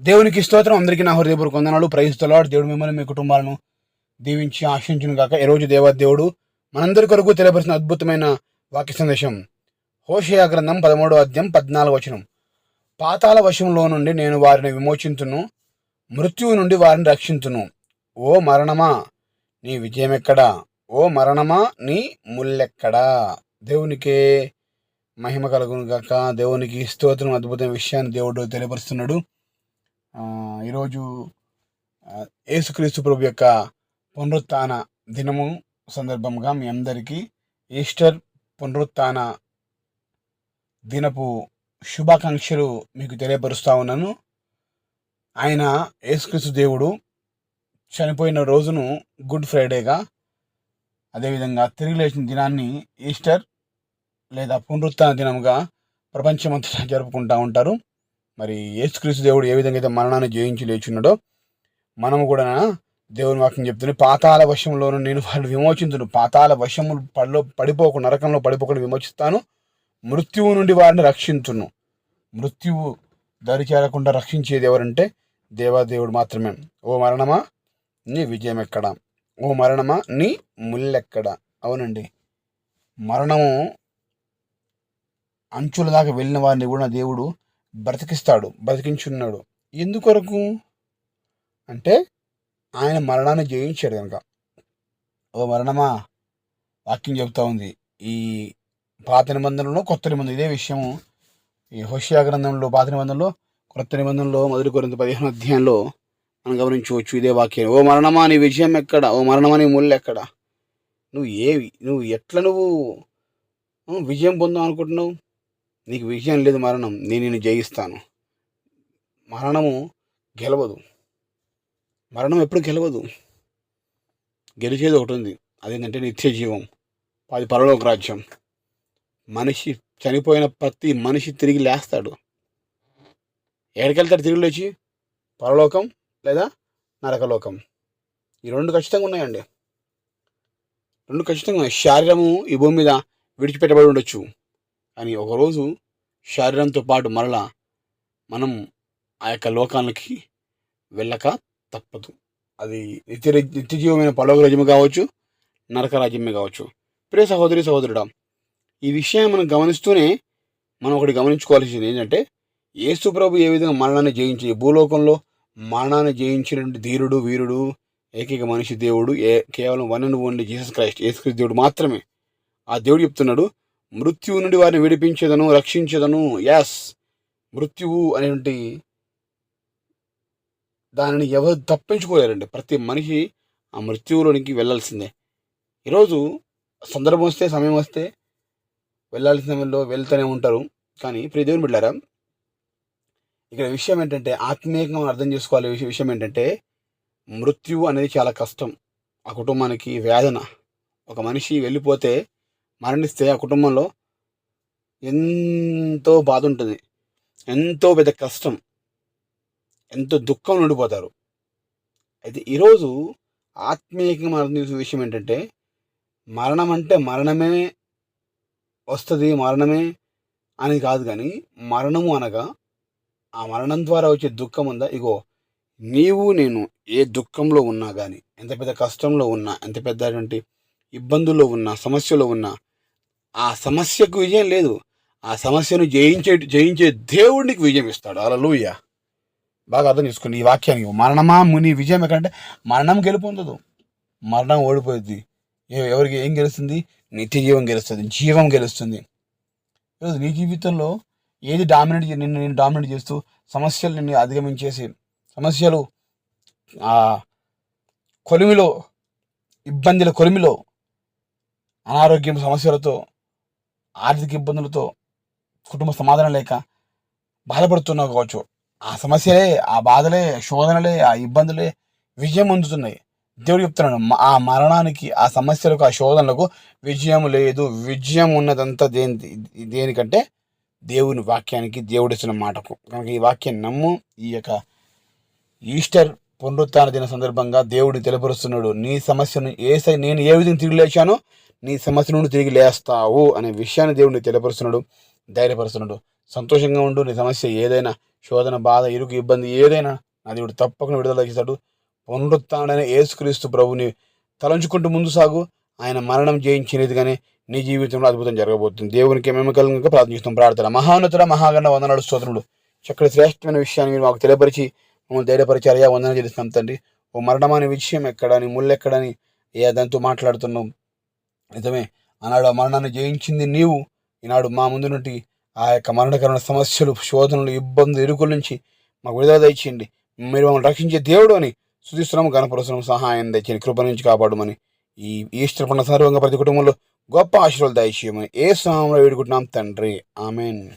దేవునికి స్తోత్రం. అందరికీ నా హృదయపూర్వక వందనాలు. ప్రయిస్తున్నాడు దేవుడు మిమ్మల్ని మీ కుటుంబాలను దీవించి ఆశించును కాక ఈరోజు దేవ దేవుడు మనందరి కొరకు తెలియపరిచిన అద్భుతమైన వాక్య సందేశం. హోషయ గ్రంథం పదమూడో అధ్యాయం పద్నాలుగు వచనం. పాతాల వశంలో నుండి నేను వారిని విమోచింతును. మృత్యువు నుండి వారిని రక్షించును ఓ మరణమా నీ విజయం ఎక్కడా ఓ మరణమా నీ ముల్లెక్కడా? దేవునికే మహిమ కలుగును గాక. దేవునికి స్తోత్రం. అద్భుతమైన విషయాన్ని దేవుడు తెలియపరుస్తున్నాడు. ఈరోజు ఏసుక్రీస్తు యేసుక్రీస్తు ప్రభు యొక్క పునరుత్న దినము సందర్భంగా మీ అందరికీ ఈస్టర్ పునరుత్న దినపు శుభాకాంక్షలు మీకు తెలియపరుస్తా ఉన్నాను. ఆయన యేసుక్రీస్తు దేవుడు చనిపోయిన రోజును గుడ్ ఫ్రైడేగా అదేవిధంగా తిరిగి లేచిన దినాన్ని ఈస్టర్ లేదా పునరుత్న దినముగా ప్రపంచమంతటా జరుపుకుంటూ ఉంటారు. మరి యేసుక్రీస్తు దేవుడు ఏ విధంగా అయితే మరణాన్ని జయించి లేచున్నాడో మనము కూడా దేవుని వాక్యం చెప్తుంది పాతాల వశంలోనూ నేను వాళ్ళు విమోచించును. పాతాల వశము పడిలో పడిపోకుండా నరకంలో పడిపోకుండా విమోచిస్తాను. మృత్యువు నుండి వారిని రక్షించును. మృత్యువు దరి చేరకుండా రక్షించేది ఎవరంటే దేవాదేవుడు మాత్రమే. ఓ మరణమా? నీ విజయం ఎక్కడ? ఓ మరణమా? నీ ముల్లెక్కడ? అవునండి. మరణము అంచుల దాకా వెళ్ళిన వారిని కూడా దేవుడు బ్రతికిస్తాడు బ్రతికించున్నాడు. ఎందుకొరకు? అంటే ఆయన మరణాన్ని జయించాడు కనుక ఓ మరణమా? వాక్యం చెబుతా ఉంది. ఈ పాత నిబంధనలో కొత్త నిబంధన. ఇదే విషయము. ఈ హోషియా గ్రంథంలో పాత నిబంధనలో కొత్త నిబంధనలో మొదటి కొరింత పదిహేను అధ్యాయంలో మనం గమనించవచ్చు ఇదే వాక్యం. ఓ మరణమా నీ విజయం ఎక్కడ? ఓ మరణమా నీ ముళ్ళు ఎక్కడ? నువ్వు ఏవి? నువ్వు ఎట్లా నువ్వు విజయం పొందాం అనుకుంటున్నావు నీకు విజయం లేదు మరణం నేను నిన్ను జయిస్తాను. మరణము గెలవదు. మరణం ఎప్పుడు గెలవదు. గెలిచేది ఒకటి ఉంది. అదేంటంటే నిత్య జీవం. అది పరలోక రాజ్యం. మనిషి చనిపోయిన ప్రతి మనిషి తిరిగి లేస్తాడు. ఎక్కడికెళ్తాడు తిరిగి లేచి? పరలోకం లేదా నరకలోకం? ఈ రెండు ఖచ్చితంగా ఉన్నాయండి. రెండు ఖచ్చితంగా ఉన్నాయి. శరీరము ఈ భూమి మీద విడిచిపెట్టబడి ఉండొచ్చు. కానీ ఒకరోజు శరీరంతో పాటు మరలా మనం ఆ యొక్క లోకానికి వెళ్ళక తప్పదు. అది నిత్య నిత్యజీవమైన పలోక కావచ్చు నరక రాజ్యమే కావచ్చు. ప్రియ సహోదరి సహోదరుడా ఈ విషయాన్ని మనం గమనిస్తూనే మనం ఒకటి గమనించుకోవాల్సింది ఏంటంటే యేసు ప్రభు ఏ విధంగా మరణాన్ని జయించి భూలోకంలో మరణాన్ని జయించినటువంటి ధీరుడు వీరుడు ఏకైక మనిషి దేవుడు ఏ కేవలం one and only Jesus Christ యేసుక్రీస్తు దేవుడు మాత్రమే. ఆ దేవుడు చెప్తున్నాడు మృత్యువు నుండి వారిని విడిపించేదను రక్షించేదను. యాస్ మృత్యువు అనేటువంటి దానిని ఎవరు తప్పించుకోలేరండి. ప్రతి మనిషి ఆ మృత్యువులోనికి వెళ్ళాల్సిందే. ఈరోజు సందర్భం వస్తే సమయం వస్తే వెళ్ళాల్సిన సమయంలో వెళ్తూనే ఉంటారు. కానీ ప్రియదేవుని బిడ్డారా ఇక్కడ విషయం ఏంటంటే ఆత్మీయంగా అర్థం చేసుకోవాలి విషయం విషయం ఏంటంటే మృత్యువు అనేది చాలా కష్టం. ఆ కుటుంబానికి వేదన. ఒక మనిషి వెళ్ళిపోతే మరణిస్తే ఆ కుటుంబంలో ఎంతో బాధ ఉంటుంది ఎంతో పెద్ద కష్టం. ఎంతో దుఃఖం ఉండిపోతారు అయితే ఈరోజు ఆత్మీయంగా మనం చూసిన విషయం ఏంటంటే మరణం అంటే మరణమే వస్తుంది మరణమే అని కాదు కానీ మరణము అనగా ఆ మరణం ద్వారా వచ్చే దుఃఖం ఉందా? ఇగో నీవు నేను ఏ దుఃఖంలో ఉన్నా కానీ ఎంత పెద్ద కష్టంలో ఉన్నా ఎంత పెద్దటువంటి ఇబ్బందుల్లో ఉన్నా సమస్యలో ఉన్నా ఆ సమస్యకు విజయం లేదు. ఆ సమస్యను జయించే జయించే దేవుడికి విజయం ఇస్తాడు. అలా బాగా అర్థం చేసుకోండి ఈ వాక్యానికి మరణమా ముని విజయం ఎక్కడంటే మరణం గెలుపొందదు మరణం ఓడిపోయింది ఎవరికి ఏం గెలుస్తుంది? నిత్య జీవం గెలుస్తుంది. జీవం గెలుస్తుంది. ఈరోజు నీ జీవితంలో ఏది డామినేట్ చే- నిన్ను నేను డామినేట్ చేస్తూ సమస్యలు నిన్ను అధిగమించేసి సమస్యలు ఆ కొలిమిలో ఇబ్బందుల కొలిమిలో అనారోగ్యం సమస్యలతో ఆర్థిక ఇబ్బందులతో కుటుంబ సమాధానం లేక బాధపడుతున్నావు కావచ్చు. ఆ సమస్యలే ఆ బాధలే శోధనలే ఆ ఇబ్బందులే విజయం అందుతున్నాయి. దేవుడు చెప్తున్నాడు ఆ మరణానికి ఆ సమస్యలకు ఆ శోధనలకు విజయం లేదు. విజయం ఉన్నదంతా దేని దేనికంటే దేవుని వాక్యానికి దేవుడిచ్చిన మాటకు. కనుక ఈ వాక్యం నమ్ము ఈ యొక్క ఈస్టర్ పునరుత్న దిన సందర్భంగా దేవుడు తెలియపరుస్తున్నాడు నీ సమస్యను ఏసై నేను ఏ విధంగా తిరిగి లేచానో నీ సమస్య నుండి తిరిగి లేస్తావు అనే విషయాన్ని దేవుడిని తెలియపరుస్తున్నాడు ధైర్యపరుస్తున్నాడు. సంతోషంగా ఉండు నీ సమస్య ఏదైనా శోధన బాధ ఇరుకు ఇబ్బంది ఏదైనా నా దేవుడు తప్పకుండా విడుదల చేస్తాడు. పునరుత్డైన యేసుక్రీస్తు ప్రభుని తలంచుకుంటూ ముందు సాగు. ఆయన మరణం జయించినదిగానే నీ జీవితంలో అద్భుతం జరగబోతుంది. దేవునికి మేము కలుగుగా ప్రార్థిస్తాం ప్రార్థన. మహాన్నతుడ మహాగణ వందనాడు స్తోత్రుడు చక్కటి శ్రేష్టమైన విషయాన్ని మీరు మాకు తెలియపరిచి మమ్మల్ని ధైర్యపరిచారయ్యా వందన చేస్తున్నాం తండ్రి. ఓ మరణం అనే విషయం ఎక్కడని ముళ్ళెక్కడని ఏ దాంతో మాట్లాడుతున్నాం? నిజమే ఆనాడు ఆ మరణాన్ని జయించింది నీవు. ఈనాడు మా ముందు నుండి ఆ యొక్క మరణకరమైన సమస్యలు శోధనలు ఇబ్బందులు ఇరుకుల నుంచి మాకు విడుదల దయచేయండి. మీరు మమ్మల్ని రక్షించే దేవుడు అని శుధిస్తున్నాము గణపరుస్తున్నాం సహాయం దయచేయండి కృప నుంచి కాపాడమని. ఈ ఈస్టర్ పండుగ సందర్భంగా ప్రతి కుటుంబంలో గొప్ప ఆశీర్వాదాలు దయచేయమని ఏ సమయంలో వేడుకుంటున్నాం తండ్రి. ఆమెన్.